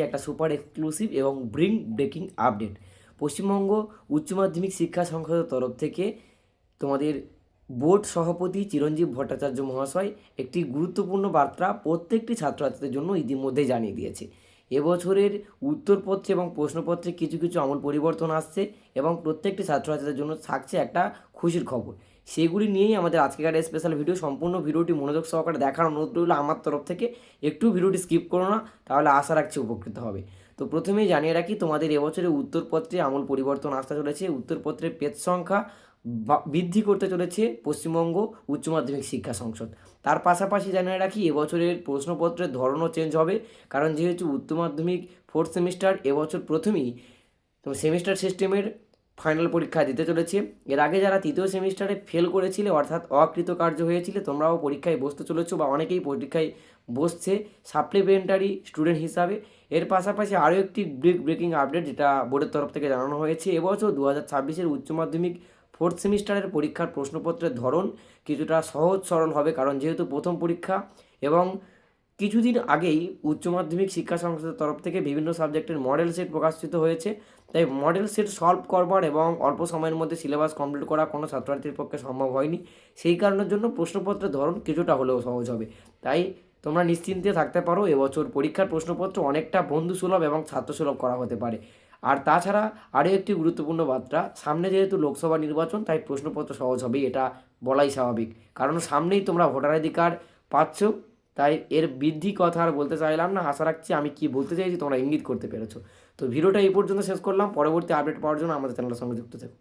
একটা super exclusive এবং bring breaking update Paschimbanga উচ্চ মাধ্যমিক শিক্ষা সংসদের তরফ থেকে তোমাদের বোর্ড সভাপতি চিরঞ্জীব ভট্টাচার্য মহাশয় একটি গুরুত্বপূর্ণ বার্তা প্রত্যেকটি ছাত্রছাত্রীদের জন্য ইতিমধ্যে জানিয়ে দিয়েছে। এবছরের উত্তরপত্রে এবং প্রশ্নপত্রে কিছু কিছু আমূল পরিবর্তন আসছে এবং প্রত্যেকটি ছাত্রছাত্রীদের জন্য থাকছে একটা খুশির খবর। সেগুলি নিয়েই আমাদের আজকের স্পেশাল ভিডিও সম্পূর্ণ ভিডিওটি মনোযোগ সহকারে দেখার অনুরোধ রইল আমার তরফ থেকে। একটু ভিডিওটি স্কিপ করো না, তাহলে আশা রাখছি উপকৃত হবে। তো প্রথমেই জানিয়ে রাখি, তোমাদের এবছরে উত্তরপত্রে আমূল পরিবর্তন আসতে চলেছে। উত্তরপত্রের পেজ সংখ্যা বৃদ্ধি করতে চলেছে পশ্চিমবঙ্গ উচ্চ মাধ্যমিক শিক্ষা সংসদ। তার পাশাপাশি জানিয়ে রাখি, এবছরের প্রশ্নপত্রের ধরনও চেঞ্জ হবে। কারণ যেহেতু উচ্চ মাধ্যমিক ফোর্থ সেমিস্টার এবছর প্রথমেই তো সেমিস্টার সিস্টেমের ফাইনাল পরীক্ষা দিতে চলেছে। এর আগে যারা তৃতীয় সেমিস্টারে ফেল করেছিলে, অর্থাৎ অকৃতকার্য হয়েছিলে, তোমরাও পরীক্ষায় বসতে চলেছো বা অনেকেই পরীক্ষায় বসছে। সাপ্লিমেন্টারি স্টুডেন্ট হিসাবে। এর পাশাপাশি আরও একটি ব্রেক ব্রেকিং আপডেট যেটা বোর্ডের তরফ থেকে জানানো হয়েছে। এবছর দু হাজার ছাব্বিশের উচ্চ মাধ্যমিক ফোর্থ সেমিস্টারের পরীক্ষার প্রশ্নপত্রের ধরন কিছুটা সহজ সরল হবে, কারণ যেহেতু প্রথম পরীক্ষা এবং কিছুদিন আগেই উচ্চ মাধ্যমিক শিক্ষা সংসদের তরফ থেকে বিভিন্ন সাবজেক্টের মডেল সেট প্রকাশিত হয়েছে। তাই মডেল সেট সলভ করবার এবং অল্প সময়ের মধ্যে সিলেবাস কমপ্লিট করা কোনো ছাত্রছাত্রীর পক্ষে সম্ভব হয়নি। সেই কারণের জন্য প্রশ্নপত্রের ধরন কিছুটা হলেও সহজ হবে। তাই তোমরা নিশ্চিন্তে থাকতে পারো, এবছর পরীক্ষার প্রশ্নপত্র অনেকটা বন্ধুসুলভ এবং ছাত্রসুলভ করা হতে পারে। আর তাছাড়া আরও একটি গুরুত্বপূর্ণ বার্তা, সামনে যেহেতু লোকসভা নির্বাচন, তাই প্রশ্নপত্র সহজ হবে, এটা বলাই স্বাভাবিক। কারণ সামনেই তোমরা ভোটাধিকার পাচ্ছ তাই এর বৃদ্ধি কথা আর বলতে চাইলাম না। আশা রাখছি আমি কি বলতে চাইছি তোমরা ইঙ্গিত করতে পেরেছ। তো ভিডিওটা এই পর্যন্ত শেষ করলাম। পরবর্তী আপডেট পাওয়ার জন্য আমাদের চ্যানেলের সঙ্গে যুক্ত থেকো।